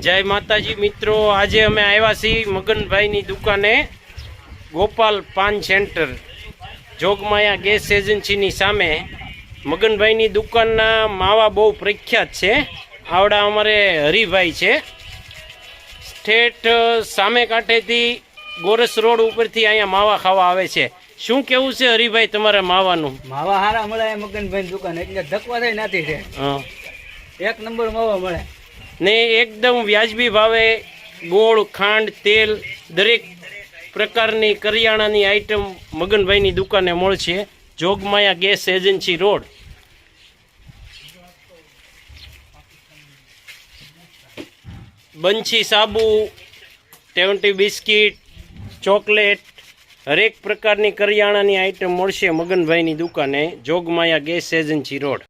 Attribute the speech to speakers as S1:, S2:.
S1: જય માતાજી મિત્રો આજે અમે આવ્યા છીએ મગનભાઈની દુકાને ગોપાલ પાન સેન્ટર. જોગમાયા ગેસ એજન્સીની સામે. મગનભાઈની દુકાનના માવા બહુ પ્રખ્યાત છે. આવડા અમારે હરિભાઈ છે. સ્ટેટ સામે કાંઠેથી ગોરસ રોડ ઉપરથી અહીંયા માવા ખાવા આવે છે. શું કેવું છે હરિભાઈ તમારા માવાનું?
S2: માવા હારા મળે મગનભાઈ દુકાન એટલે ધકવા થઈ નથી છે.
S1: હા.
S2: એક નંબર માવા મળે.
S1: ને એકદમ વ્યાજબી ભાવે ગોળ, ખાંડ, તેલ દરેક પ્રકારની કરિયાણાની આઈટમ મગનભાઈની દુકાને મળશે. Jogmaya gas agency road. બંછી સાબુ ટેવન્ટી બિસ્કિટ, ચોકલેટ હરેક પ્રકારની કરિયાણાની આઈટમ મળશે મગનભાઈની દુકાને. Jogmaya gas agency road.